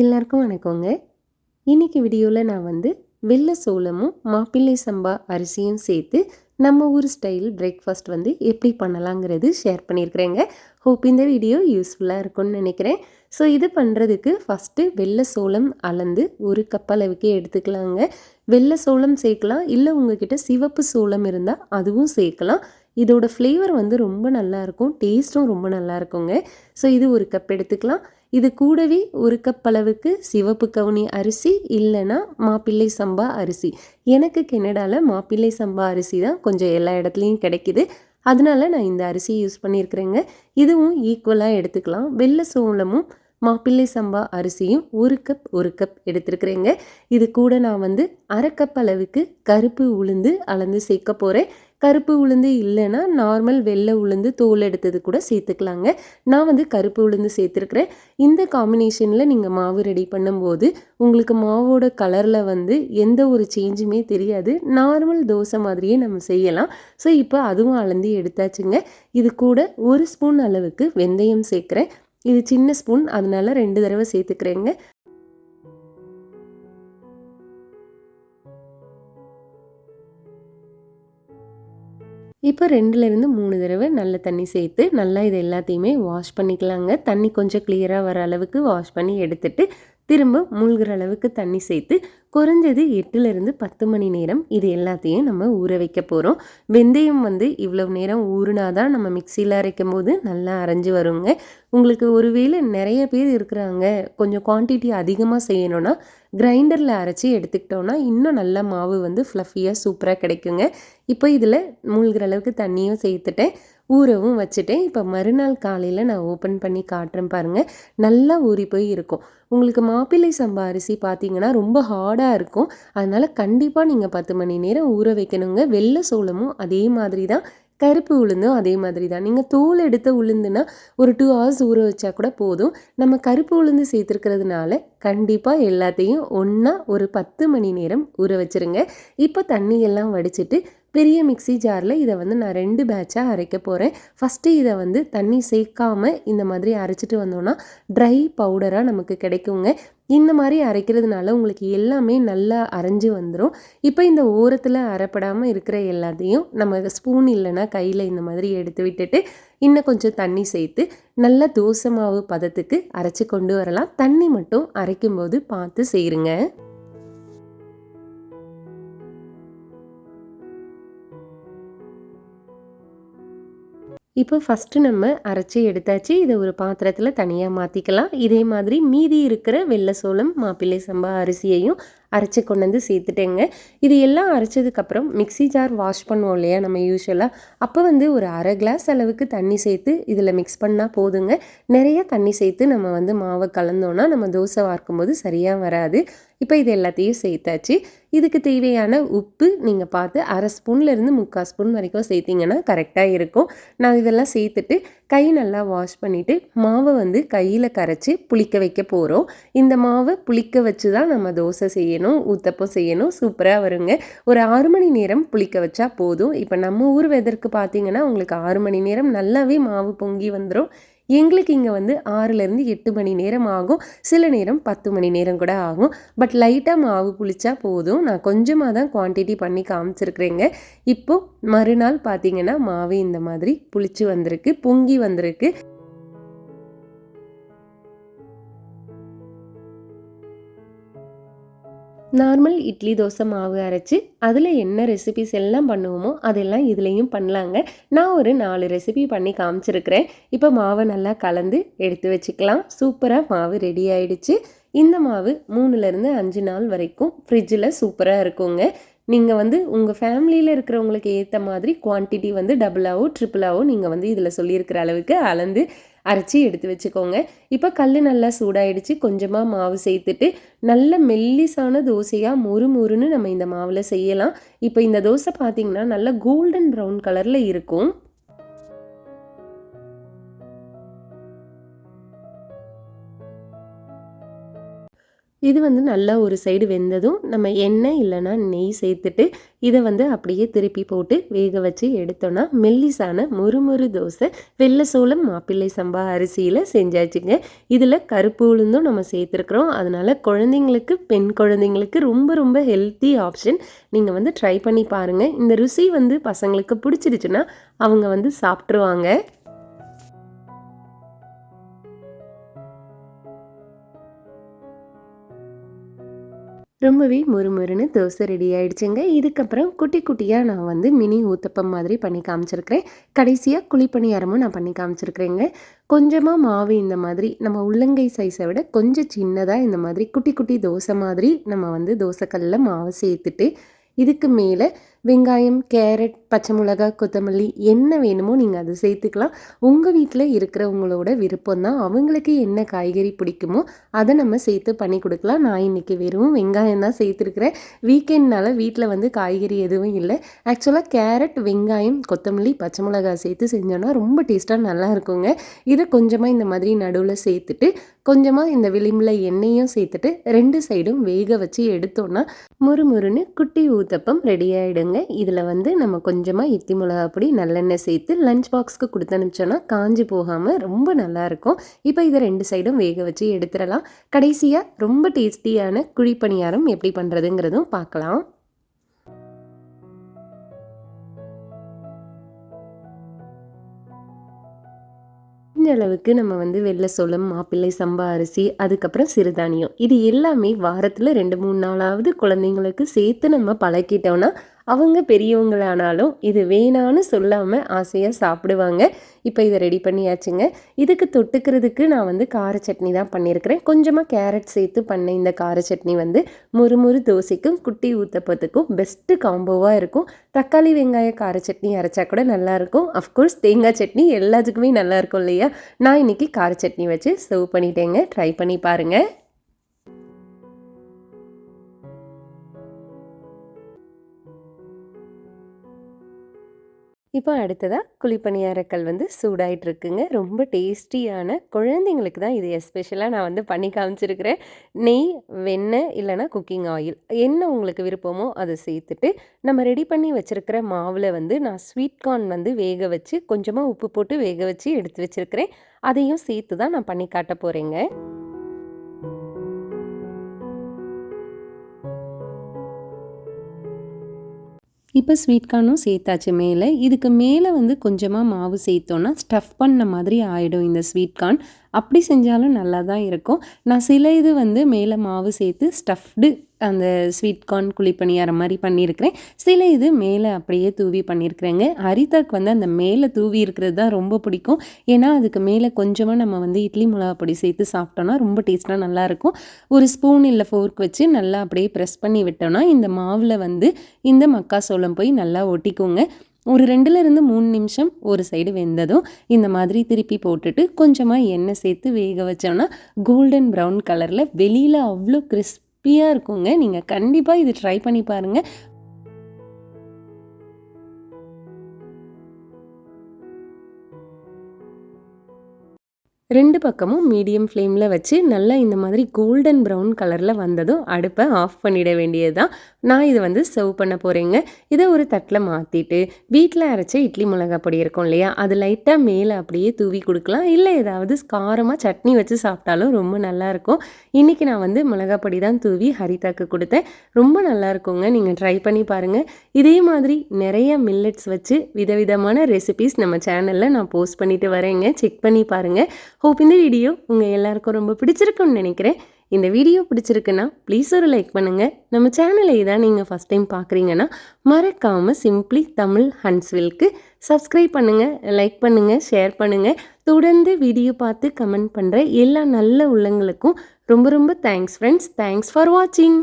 எல்லாருக்கும் வணக்கங்க. இன்னைக்கு வீடியோவில் நான் வந்து வெள்ளை சோளமும் மாப்பிள்ளை சம்பா அரிசியும் சேர்த்து நம்ம ஊர் ஸ்டைல் பிரேக்ஃபாஸ்ட் வந்து எப்படி பண்ணலாங்கிறது ஷேர் பண்ணியிருக்கிறேங்க. ஹோப் இந்த வீடியோ யூஸ்ஃபுல்லாக இருக்கும்னு நினைக்கிறேன். ஸோ இது பண்ணுறதுக்கு ஃபஸ்ட்டு வெள்ளை சோளம் அளந்து ஒரு கப் அளவுக்கு எடுத்துக்கலாங்க. வெள்ளை சோளம் சேர்க்கலாம் இல்லை உங்ககிட்ட சிவப்பு சோளம் இருந்தால் அதுவும் சேர்க்கலாம். இதோட ஃப்ளேவர் வந்து ரொம்ப நல்லாயிருக்கும் டேஸ்ட்டும் ரொம்ப நல்லா இருக்குங்க ஸோ இது ஒரு கப் எடுத்துக்கலாம். இது கூடவே ஒரு கப் அளவுக்கு சிவப்பு கவுனி அரிசி இல்லைன்னா மாப்பிள்ளை சம்பா அரிசி. எனக்கு கெனடாவில் மாப்பிள்ளை சம்பா அரிசி தான் கொஞ்சம் எல்லா இடத்துலையும் கிடைக்கிது. அதனால நான் இந்த அரிசியை யூஸ் பண்ணியிருக்கிறேங்க. இதுவும் ஈக்குவலாக எடுத்துக்கலாம். வெள்ளை சோளமும் மாப்பிள்ளை சம்பா அரிசியும் ஒரு கப் ஒரு கப் எடுத்துருக்குறேங்க. இது கூட நான் வந்து அரை கப் அளவுக்கு கருப்பு உளுந்து அளந்து சேர்க்க போகிறேன் கருப்பு உளுந்து இல்லைன்னா நார்மல் வெள்ளை உளுந்து தோல் எடுத்தது கூட சேர்த்துக்கலாங்க. நான் வந்து கருப்பு உளுந்து சேர்த்துருக்குறேன். இந்த காம்பினேஷனில் நீங்கள் மாவு ரெடி பண்ணும்போது உங்களுக்கு மாவோட கலரில் வந்து எந்த ஒரு சேஞ்சுமே தெரியாது. நார்மல் தோசை மாதிரியே நம்ம செய்யலாம். ஸோ இப்போ அதுவும் அளந்து எடுத்தாச்சுங்க. இது கூட ஒரு ஸ்பூன் அளவுக்கு வெந்தயம் சேர்க்குறேன். இது சின்ன ஸ்பூன் அதனால ரெண்டு தடவை சேர்த்துக்கிறேங்க. இப்போ ரெண்டுலேருந்து மூணு தடவை நல்ல தண்ணி சேர்த்து நல்லா இது எல்லாத்தையுமே வாஷ் பண்ணிக்கலாங்க. தண்ணி கொஞ்சம் கிளியராக வர அளவுக்கு வாஷ் பண்ணி எடுத்துட்டு திரும்ப மூழ்கிற அளவுக்கு தண்ணி சேர்த்து குறைஞ்சது எட்டுலேருந்து பத்து மணி நேரம் இது எல்லாத்தையும் நம்ம ஊற வைக்க போகிறோம் வெந்தயம் வந்து இவ்வளவு நேரம் ஊறினா தான் நம்ம மிக்சியில் அரைக்கும் போது நல்லா அரைஞ்சு வருங்க. உங்களுக்கு ஒருவேளை நிறைய பேர் இருக்கிறாங்க கொஞ்சம் குவான்டிட்டி அதிகமாக செய்யணும்னா கிரைண்டரில் அரைச்சி எடுத்துக்கிட்டோன்னா இன்னும் நல்ல மாவு வந்து ஃப்ளஃபியாக சூப்பராக கிடைக்குங்க. இப்போ இதில் மூழ்கிற அளவுக்கு தண்ணியும் சேர்த்துட்டேன். ஊறவும் வச்சுட்டேன். இப்போ மறுநாள் காலையில் நான் ஓப்பன் பண்ணி காட்டுறேன் பாருங்கள் நல்லா ஊறி போய் இருக்கும். உங்களுக்கு மாப்பிள்ளை சம்பா அரிசி பார்த்தீங்கன்னா ரொம்ப ஹார்டாக இருக்கும். அதனால் கண்டிப்பாக நீங்கள் பத்து மணி நேரம் ஊற வைக்கணுங்க. வெள்ளை சோளமும் அதே மாதிரி தான். கருப்பு உளுந்தும் அதே மாதிரி தான். நீங்கள் தோல் எடுத்த உளுந்துனா ஒரு டூ ஹவர்ஸ் ஊற வச்சா கூட போதும். நம்ம கருப்பு உளுந்து சேர்த்துருக்கிறதுனால கண்டிப்பாக எல்லாத்தையும் ஒன்றா ஒரு பத்து மணி நேரம் ஊற வச்சுருங்க. இப்போ தண்ணியெல்லாம் வடிச்சிட்டு பெரிய மிக்சி ஜாரில் இதை வந்து நான் ரெண்டு பேட்சாக அரைக்க போகிறேன் ஃபஸ்ட்டு இதை வந்து தண்ணி சேர்க்காமல் இந்த மாதிரி அரைச்சிட்டு வந்தோன்னா ட்ரை பவுடராக நமக்கு கிடைக்குங்க. இந்த மாதிரி அரைக்கிறதுனால உங்களுக்கு எல்லாமே நல்லா அரைஞ்சு வந்துடும் இப்போ இந்த ஓரத்தில் அரைப்படாமல் இருக்கிற எல்லாத்தையும் நம்ம ஸ்பூன் இல்லைன்னா கையில் இந்த மாதிரி எடுத்து விட்டுட்டு இன்னும் கொஞ்சம் தண்ணி சேர்த்து நல்ல தோசை மாவு பதத்துக்கு அரைச்சி கொண்டு வரலாம். தண்ணி மட்டும் அரைக்கும்போது பார்த்து செய்யுங்க. இப்போ ஃபஸ்ட்டு நம்ம அரைச்சி எடுத்தாச்சு. இதை ஒரு பாத்திரத்தில் தனியாக மாற்றிக்கலாம் இதே மாதிரி மீதி இருக்கிற வெள்ளை சோளம் மாப்பிள்ளை சம்பா அரிசியையும் அரைச்சி கொண்டு வந்து சேர்த்துட்டேங்க. இது எல்லாம் அரைச்சதுக்கப்புறம் மிக்சி ஜார் வாஷ் பண்ணுவோம் இல்லையா நம்ம யூஸ்வலாக அப்போ வந்து ஒரு அரை கிளாஸ் அளவுக்கு தண்ணி சேர்த்து இதில் மிக்ஸ் பண்ணால் போதுங்க. நிறைய தண்ணி சேர்த்து நம்ம வந்து மாவை கலந்தோன்னா நம்ம தோசை வார்க்கும்போது சரியாக வராது. இப்போ இது எல்லாத்தையும் சேர்த்தாச்சு. இதுக்கு தேவையான உப்பு நீங்கள் பார்த்து அரை ஸ்பூன்லேருந்து முக்கால் ஸ்பூன் வரைக்கும் சேர்த்திங்கன்னா கரெக்டாக இருக்கும். நான் இதெல்லாம் சேர்த்துட்டு கை நல்லா வாஷ் பண்ணிவிட்டு மாவை வந்து கையில் கரைச்சி புளிக்க வைக்க போகிறோம் இந்த மாவை புளிக்க வச்சு தான் நம்ம தோசை செய்யணும். ஊத்தப்பம் செய்யணும் சூப்பராக வருங்க. ஒரு ஆறு மணி நேரம் புளிக்க வச்சா போதும். இப்போ நம்ம ஊர் வெதற்கு பார்த்தீங்கன்னா உங்களுக்கு ஆறு மணி நேரம் நல்லாவே மாவு பொங்கி வந்துடும் எங்களுக்கு இங்கே வந்து ஆறுலேருந்து எட்டு மணி நேரம் ஆகும். சில நேரம் பத்து மணி நேரம் கூட ஆகும். பட் லைட்டாக மாவு புளிச்சா போதும். நான் கொஞ்சமாக தான் குவான்டிட்டி பண்ணி காமிச்சிருக்கிறேங்க. இப்போது மறுநாள் பார்த்தீங்கன்னா மாவு இந்த மாதிரி புளிச்சு வந்திருக்கு பொங்கி வந்திருக்கு. நார்மல் இட்லி தோசை மாவு அரைச்சி அதில் என்ன ரெசிபிஸ் எல்லாம் பண்ணுவோமோ அதெல்லாம் இதுலேயும் பண்ணலாங்க. நான் ஒரு நாலு ரெசிபி பண்ணி காமிச்சிருக்கிறேன். இப்போ மாவை நல்லா கலந்து எடுத்து வச்சுக்கலாம். சூப்பராக மாவு ரெடி ஆயிடுச்சு. இந்த மாவு மூணுலேருந்து அஞ்சு நாள் வரைக்கும் ஃப்ரிட்ஜில் சூப்பராக இருக்குங்க. நீங்கள் வந்து உங்கள் ஃபேமிலியில் இருக்கிறவங்களுக்கு ஏற்ற மாதிரி குவான்டிட்டி வந்து டபுளாகவும் ட்ரிபிளாகவோ நீங்கள் வந்து இதில் சொல்லியிருக்கிற அளவுக்கு அளந்து அரைச்சி எடுத்து வச்சுக்கோங்க. இப்போ கல் நல்லா சூடாயிடுச்சு. கொஞ்சமாக மாவு சேர்த்துட்டு நல்ல மெல்லிசான தோசையாக மொறு மொறுன்னு நம்ம இந்த மாவில் செய்யலாம். இப்போ இந்த தோசை பார்த்திங்கன்னா நல்ல கோல்டன் ப்ரௌன் கலரில் இருக்கும். இது வந்து நல்லா ஒரு சைடு வெந்ததும் நம்ம எண்ணெய் இல்லைன்னா நெய் சேர்த்துட்டு இதை வந்து அப்படியே திருப்பி போட்டு வேக வச்சு எடுத்தோன்னா மெல்லிசான முறுமுறு தோசை வெள்ளை சோளம் மாப்பிள்ளை சம்பா அரிசியில் செஞ்சாச்சுங்க. இதில் கருப்பு உளுந்தும் நம்ம சேர்த்துருக்குறோம். அதனால் குழந்தைங்களுக்கு பெண் குழந்தைங்களுக்கு ரொம்ப ரொம்ப ஹெல்த்தி ஆப்ஷன் நீங்கள் வந்து ட்ரை பண்ணி பாருங்கள் இந்த ருசி வந்து பசங்களுக்கு பிடிச்சிருச்சுன்னா அவங்க வந்து சாப்பிட்ருவாங்க ரொம்பவே முறுமுறுன்னு தோசை ரெடி ஆகிடுச்சுங்க இதுக்கப்புறம் குட்டி குட்டியாக நான் வந்து மினி ஊத்தப்பம் மாதிரி பண்ணி காமிச்சிருக்கிறேன். கடைசியாக குழிப்பணியாரமும் நான் பண்ணி காமிச்சிருக்கிறேங்க. கொஞ்சமாக மாவு இந்த மாதிரி நம்ம உள்ளங்கை சைஸை விட கொஞ்சம் சின்னதாக இந்த மாதிரி குட்டி குட்டி தோசை மாதிரி நம்ம வந்து தோசைக்கல்லில் மாவு சேர்த்துட்டு இதுக்கு மேலே வெங்காயம் கேரட் பச்சை மிளகா கொத்தமல்லி என்ன வேணுமோ நீங்கள் அதை சேர்த்துக்கலாம். உங்கள் வீட்டில் இருக்கிறவங்களோட விருப்பம் தான் அவங்களுக்கு என்ன காய்கறி பிடிக்குமோ அதை நம்ம சேர்த்து பண்ணி கொடுக்கலாம். நான் இன்றைக்கி வெறும் வெங்காயம் தான் சேர்த்துருக்குறேன். வீக்கெண்ட்னால வீட்டில் வந்து காய்கறி எதுவும் இல்லை. ஆக்சுவலாக கேரட் வெங்காயம் கொத்தமல்லி பச்சை மிளகா சேர்த்து செஞ்சோன்னா ரொம்ப டேஸ்ட்டாக நல்லா இருக்குங்க. இதை கொஞ்சமாக இந்த மாதிரி நடுவில் சேர்த்துட்டு கொஞ்சமாக இந்த விளிம்பில் எண்ணெயும் சேர்த்துட்டு ரெண்டு சைடும் வேக வச்சு எடுத்தோன்னா முறுமுறுன்னு குட்டி ஊத்தப்பம் ரெடி ஆகிடுங்க இதில் வந்து நம்ம கொஞ்சமாக இட்லி மிளகா பொடி நல்லெண்ணெய் சேர்த்து லஞ்ச் பாக்ஸ்க்கு கொடுத்து அனுப்பிச்சோன்னா காஞ்சி போகாமல் ரொம்ப நல்லாயிருக்கும் இப்போ இதை ரெண்டு சைடும் வேக வச்சு எடுத்துடலாம். கடைசியாக ரொம்ப டேஸ்டியான குழிப்பணியாரம் எப்படி பண்ணுறதுங்கிறதும் பார்க்கலாம். முடிஞ்ச அளவுக்கு நம்ம வந்து வெள்ளை சோளம் மாப்பிள்ளை சம்பா அரிசி அதுக்கப்புறம் சிறுதானியம். இது எல்லாமே வாரத்தில் ரெண்டு மூணு நாளாவது குழந்தைங்களுக்கு சேர்த்து நம்ம பழக்கிட்டோம்னா அவங்க பெரியவங்களானாலும் இது வேணான்னு சொல்லாமல் ஆசையாக சாப்பிடுவாங்க. இப்போ இதை ரெடி பண்ணியாச்சுங்க. இதுக்கு தொட்டுக்கிறதுக்கு நான் வந்து கார சட்னி தான் பண்ணியிருக்கிறேன். கொஞ்சமாக கேரட் சேர்த்து பண்ண இந்த கார சட்னி வந்து முறுமுறு தோசைக்கும் குட்டி ஊத்தப்பத்துக்கும் பெஸ்ட்டு காம்போவாக இருக்கும். தக்காளி வெங்காய கார சட்னி அரைச்சா கூட நல்லாயிருக்கும் அஃப்கோர்ஸ் தேங்காய் சட்னி எல்லாத்துக்குமே நல்லாயிருக்கும் இல்லையா? நான் இன்றைக்கி கார சட்னி வச்சு சர்வ் பண்ணிட்டேங்க. ட்ரை பண்ணி பாருங்கள் இப்போ அடுத்ததாக குழிப்பணியாரக்கல் வந்து சூடாயிட்டு இருக்குங்க ரொம்ப டேஸ்டியான குழந்தைங்களுக்கு தான் இது எஸ்பெஷலாக நான் வந்து பண்ணி காமிச்சிருக்கிறேன். நெய் வெண்ணெய் இல்லைனா குக்கிங் ஆயில். என்ன உங்களுக்கு விருப்பமோ அதை சேர்த்துட்டு நம்ம ரெடி பண்ணி வச்சுருக்கிற மாவில் வந்து நான் ஸ்வீட் கார்ன் வந்து வேக வச்சு கொஞ்சமாக உப்பு போட்டு வேக வச்சு எடுத்து வச்சுருக்கிறேன். அதையும் சேர்த்து தான் நான் பண்ணி காட்ட போகிறேங்க இப்போ ஸ்வீட் கார்னும் சேர்த்தாச்சு மேலே. இதுக்கு மேலே வந்து கொஞ்சமாக மாவு சேர்த்தோன்னா ஸ்டஃப் பண்ண மாதிரி ஆகிடும் இந்த ஸ்வீட் கார்ன் அப்படி செஞ்சாலும் நல்லா தான் இருக்கும். நான் சில இது வந்து மேலே மாவு சேர்த்து ஸ்டஃப்டு அந்த ஸ்வீட் கார்ன் குழிப்பணியார மாதிரி பண்ணியிருக்கிறேன். சில இது மேலே அப்படியே தூவி பண்ணியிருக்கிறேங்க. ஹரிதாக்கு வந்து அந்த மேலே தூவி இருக்கிறது தான் ரொம்ப பிடிக்கும். ஏன்னா அதுக்கு மேலே கொஞ்சமாக நம்ம வந்து இட்லி மிளகா பொடி சேர்த்து சாப்பிட்டோன்னா ரொம்ப டேஸ்ட்டாக நல்லாயிருக்கும் ஒரு ஸ்பூன் இல்லை ஃபோர்க் வச்சு நல்லா அப்படியே ப்ரெஸ் பண்ணி விட்டோன்னா இந்த மாவில் வந்து இந்த மக்காசோளம் போய் நல்லா ஒட்டிக்கோங்க. ஒரு ரெண்டுலேருந்து மூணு நிமிஷம் ஒரு சைடு வெந்ததும் இந்த மாதிரி திருப்பி போட்டுட்டு கொஞ்சமாக எண்ணெய் சேர்த்து வேக வச்சோன்னா கோல்டன் ப்ரௌன் கலரில் வெளியில் அவ்வளோ கிறிஸ்பியாக இருக்குங்க. நீங்கள் கண்டிப்பாக இது ட்ரை பண்ணி பாருங்கள் ரெண்டு பக்கமும் மீடியம் ஃப்ளேமில் வச்சு நல்லா இந்த மாதிரி கோல்டன் ப்ரௌன் கலரில் வந்ததும் அடுப்பை ஆஃப் பண்ணிட வேண்டியது தான் நான் இதை வந்து சர்வ் பண்ண போகிறேங்க இதை ஒரு தட்டில் மாற்றிட்டு வீட்டில் அரைச்ச இட்லி மிளகா பொடி இருக்கும் இல்லையா? அது லைட்டாக மேலே அப்படியே தூவி கொடுக்கலாம். இல்லை ஏதாவது காரமாக சட்னி வச்சு சாப்பிட்டாலும் ரொம்ப நல்லாயிருக்கும் இன்றைக்கி நான் வந்து மிளகா பொடி தான் தூவி ஹரிதாக்கு கொடுத்தேன். ரொம்ப நல்லா இருக்குங்க. நீங்கள் ட்ரை பண்ணி பாருங்கள் இதே மாதிரி நிறைய மில்லட்ஸ் வச்சு விதவிதமான ரெசிபீஸ் நம்ம சேனலில் நான் போஸ்ட் பண்ணிட்டு வரேங்க. செக் பண்ணி பாருங்கள் ஹோப் இந்த வீடியோ உங்கள் எல்லாருக்கும் ரொம்ப பிடிச்சிருக்குன்னு நினைக்கிறேன். இந்த வீடியோ பிடிச்சிருக்குன்னா ப்ளீஸ் ஒரு லைக் பண்ணுங்கள் நம்ம சேனலை இதான் நீங்கள் ஃபஸ்ட் டைம் பார்க்குறீங்கன்னா மறக்காமல் சிம்ப்ளி தமிழ் ஹன்ஸ்வில்க்கு சப்ஸ்கிரைப் பண்ணுங்கள் லைக் பண்ணுங்கள் ஷேர் பண்ணுங்கள் தொடர்ந்து வீடியோ பார்த்து கமெண்ட் பண்ணுற எல்லா நல்ல உள்ளங்களுக்கும் ரொம்ப ரொம்ப தேங்க்ஸ் ஃப்ரெண்ட்ஸ் தேங்க்ஸ் ஃபார் வாட்சிங்